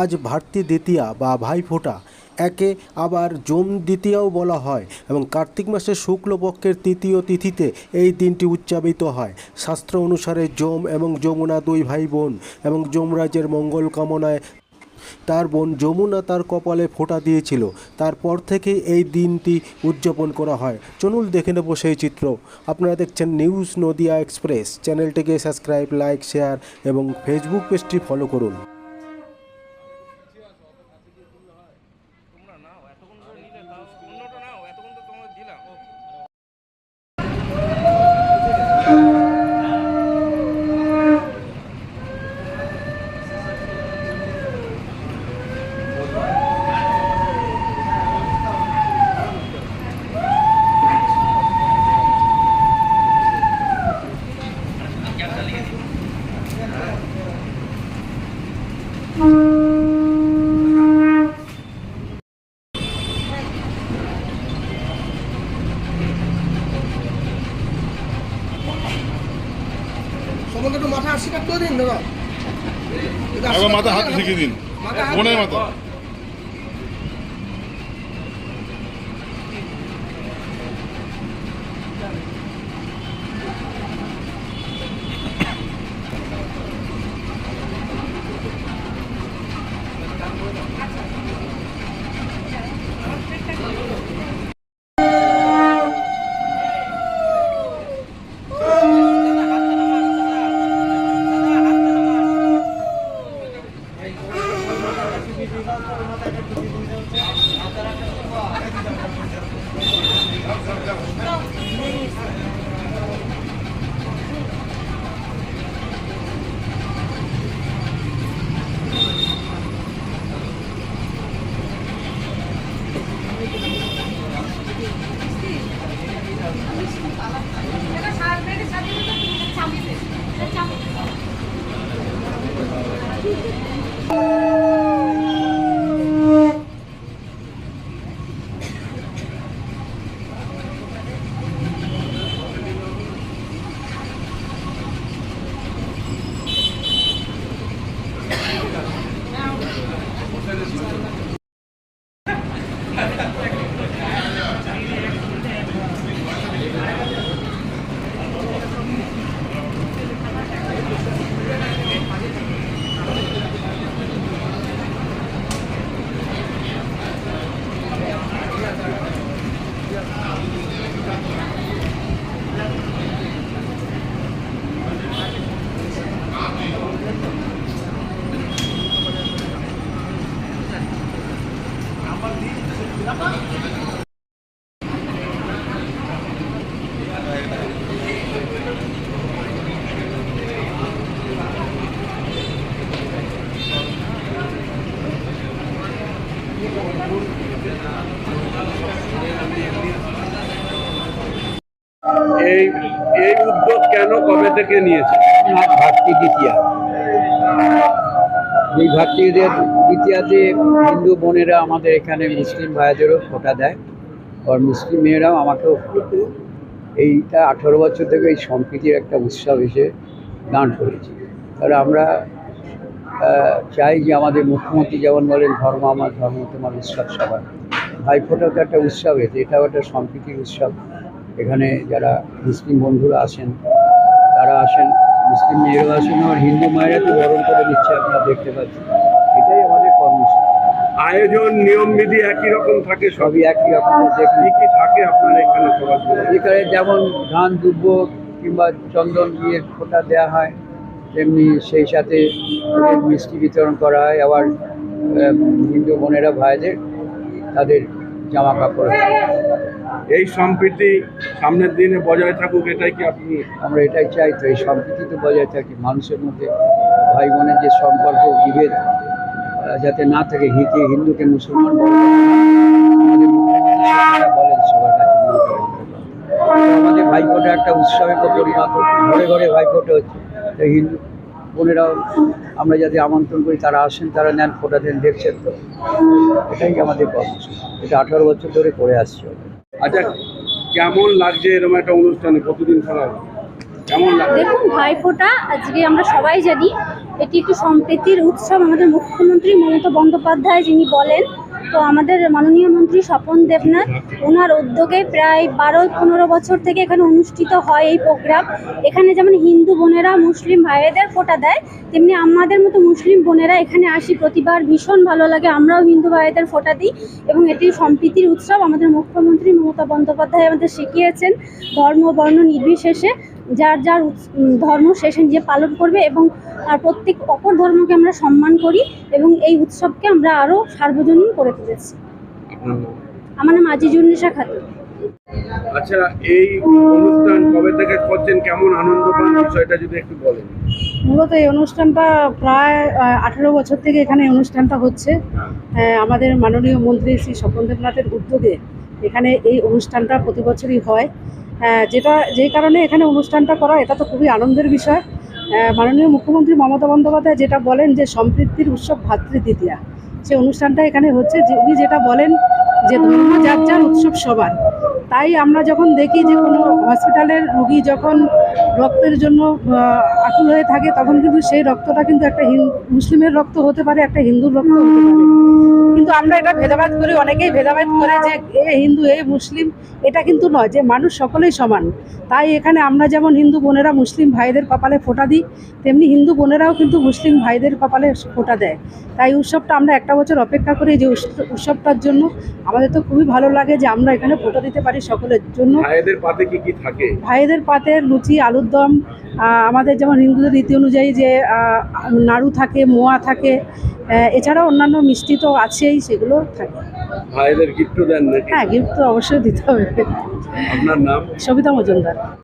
আজ ভারতী দ্বিতীয়া বা ভাইফোঁটা একে আবার যম দ্বিতীয়াও বলা হয় এবং কার্তিক মাসের শুক্লপক্ষের তৃতীয় তিথিতে এই দিনটি উদযাপিত হয়। শাস্ত্র অনুসারে যম এবং যমুনা দুই ভাই বোন এবং যমরাজের মঙ্গল কামনায় তার বোন যমুনা তার কপালে ফোঁটা দিয়েছিল। তারপর থেকে এই দিনটি উদযাপন করা হয়। চলুন দেখে নেব সেই চিত্র। আপনারা দেখছেন নিউজ নদিয়া এক্সপ্রেস। চ্যানেলটিকে সাবস্ক্রাইব, লাইক, শেয়ার এবং ফেসবুক পেজটি ফলো করুন। তোমরা নাও এতক্ষণ ধরে নিলে তাও অন্যটা নাও সম্বন্ধে একটু মাথা আশীর্বাদ করে দিন দাদা। মাথা হাত। শিখিয়ে দিন। দিয়ে- মাথা। এই এই উদ্যোগ কেন কবে থেকে নিয়েছে? ভাতৃ দ্বিতীয়া। এই ভাতৃ দ্বিতীয়াতে হিন্দু বোনেরা আমাদের এখানে মুসলিম ভাইদেরও ফোঁটা দেয় আর মুসলিম মেয়েরাও আমাকেও এইটা আঠারো বছর থেকে এই সম্প্রীতির একটা উৎসব হিসেবে দান করেছি। কারণ আমরা চাই যে আমাদের মুখ্যমন্ত্রী যেমন বলেন, ধর্ম আমার ধর্ম, তোমার উৎসব সবার। ভাইফোঁটা তো একটা উৎসব এতে এটাও একটা সম্প্রীতির উৎসব। এখানে যারা মুসলিম বন্ধুরা আসেন তারা আসেন। মুসলিম মেয়েরাও আসেন আর হিন্দু মায়েরা তো বরণ করে দিচ্ছে আপনারা দেখতে পাচ্ছেন। এটাই আমাদের কর্মসূচি। আয়োজন নিয়ম বিধি একই রকম থাকে সবই একই রকম দেখুন কি কি থাকে আপনার এখানে এখানে যেমন ধান দুব্ব কিংবা চন্দন দিয়ে ফোঁটা দেওয়া হয় তেমনি সেই সাথে মিষ্টি বিতরণ করা হয়। আবার হিন্দু বোনেরা ভাইদের তাদের জামা কাপড় এই সম্প্রীতি সামনের দিনে বজায় থাকুক এটাই কি আপনি আমরা এটাই চাই তো এই সম্প্রীতি তো বজায় থাকি মানুষের মধ্যে ভাই বোনের যে সম্পর্ক বিভেদ যাতে না থাকে হিতে হিন্দুকে মুসলমান বলে। আমাদের মুখ্যমন্ত্রী বলেন সবার কাছে আমাদের ভাইফোঁটা একটা উৎসবে পরিণত ঘরে ঘরে ভাইফোঁটা হচ্ছে হিন্দু বোনেরাও আমরা যাদের আমন্ত্রণ করি তারা আসেন তারা নেন ফোটা দেন দেখছেন তো। এটাই আমাদের কর্মসূচি এটা আঠারো বছর ধরে করে আসছে। আচ্ছা কেমন লাগছে এরকম একটা অনুষ্ঠানে? কতদিন খেলা হবে? কেমন দেখুন ভাইফোঁটা আজকে আমরা সবাই জানি এটি একটি সম্প্রীতির উৎসব। আমাদের মুখ্যমন্ত্রী মমতা বন্দ্যোপাধ্যায় যিনি বলেন তো আমাদের মাননীয় মন্ত্রী স্বপন দেবনাথ, ওনার উদ্যোগে প্রায় বারো, পনেরো বছর থেকে এখানে অনুষ্ঠিত হয় এই প্রোগ্রাম। এখানে যেমন হিন্দু বোনেরা, মুসলিম ভাইয়েদের ফোটা দেয়, তেমনি আমাদের মতো মুসলিম বোনেরা এখানে আসি প্রতিবার। ভীষণ ভালো লাগে, আমরাও হিন্দু ভাইয়েদের ফোটা দিই এবং এটি সম্প্রীতির উৎসব। আমাদের মুখ্যমন্ত্রী মমতা বন্দ্যোপাধ্যায় আমাদের শিখিয়েছেন ধর্ম, বর্ণ নির্বিশেষে। যার যার উৎস- ধর্ম সে সে নিজে পালন করবে এবং আর প্রত্যেক অপর ধর্মকে আমরা সম্মান করি এবং এই উৎসবকে আমরা আরও সার্বজনীন করে তুলেছি? আমার নাম আজিজুন্নেসা খাতুন। আচ্ছা এই অনুষ্ঠান কবে থেকে করছেন? কেমন আনন্দ পান? বিষয়টা যদি একটু বলেন। মূলত এই অনুষ্ঠানটা প্রায় আঠেরো বছর থেকে এখানে এই অনুষ্ঠানটা হচ্ছে। আহ, আমাদের মাননীয় মন্ত্রী শ্রী স্বপন দেবনাথের উদ্যোগে এখানে এই অনুষ্ঠানটা প্রতি বছরই হয়। যেটা যেই কারণে এখানে অনুষ্ঠানটা করা, এটা তো খুবই আনন্দের বিষয়। মাননীয় মুখ্যমন্ত্রী মমতা বন্দ্যোপাধ্যায় যেটা বলেন যে সম্পৃক্তির উৎসব ভাতৃদ্বিতীয়া। সেই অনুষ্ঠানটা এখানে হচ্ছে যে উনি যেটা বলেন যে ধর্ম যার যার উৎসব সবার। তাই আমরা যখন দেখি যে কোনো হসপিটালের রুগী যখন রক্তের জন্য আকুল হয়ে থাকে তখন কিন্তু সেই রক্তটা কিন্তু একটা মুসলিমের রক্ত হতে পারে একটা হিন্দুর রক্ত হতে পারে। কিন্তু আমরা এটা ভেদাভেদ করি অনেকেই ভেদাভেদ করে যে এ হিন্দু এ মুসলিম এটা কিন্তু নয় যে মানুষ সকলেই সমান। তাই এখানে আমরা যেমন হিন্দু বোনেরা মুসলিম ভাইদের কপালে ফোঁটা দিই তেমনি হিন্দু বোনেরাও কিন্তু মুসলিম ভাইদের কপালে ফোঁটা দেয়। তাই উৎসবটা আমরা একটা বছর অপেক্ষা করি যে উৎস- উৎসবটার জন্য। আমাদের তো খুবই ভালো লাগে যে আমরা এখানে ফোঁটা দিতে পারি সকলের জন্য। ভাইদের পাতে কি কি থাকে? ভাইদের পাতে লুচি আলুর দম আমাদের যেমন হিন্দুদের রীতি অনুযায়ী যে নাড়ু থাকে মোয়া থাকে এছাড়া অন্যান্য মিষ্টি তো আছেই সেগুলো থাকে। ভাইদের গিফটও দেন হ্যাঁ গিফট তো অবশ্যই দিতে হবে। আপনার নাম? সবিতা মজুমদার।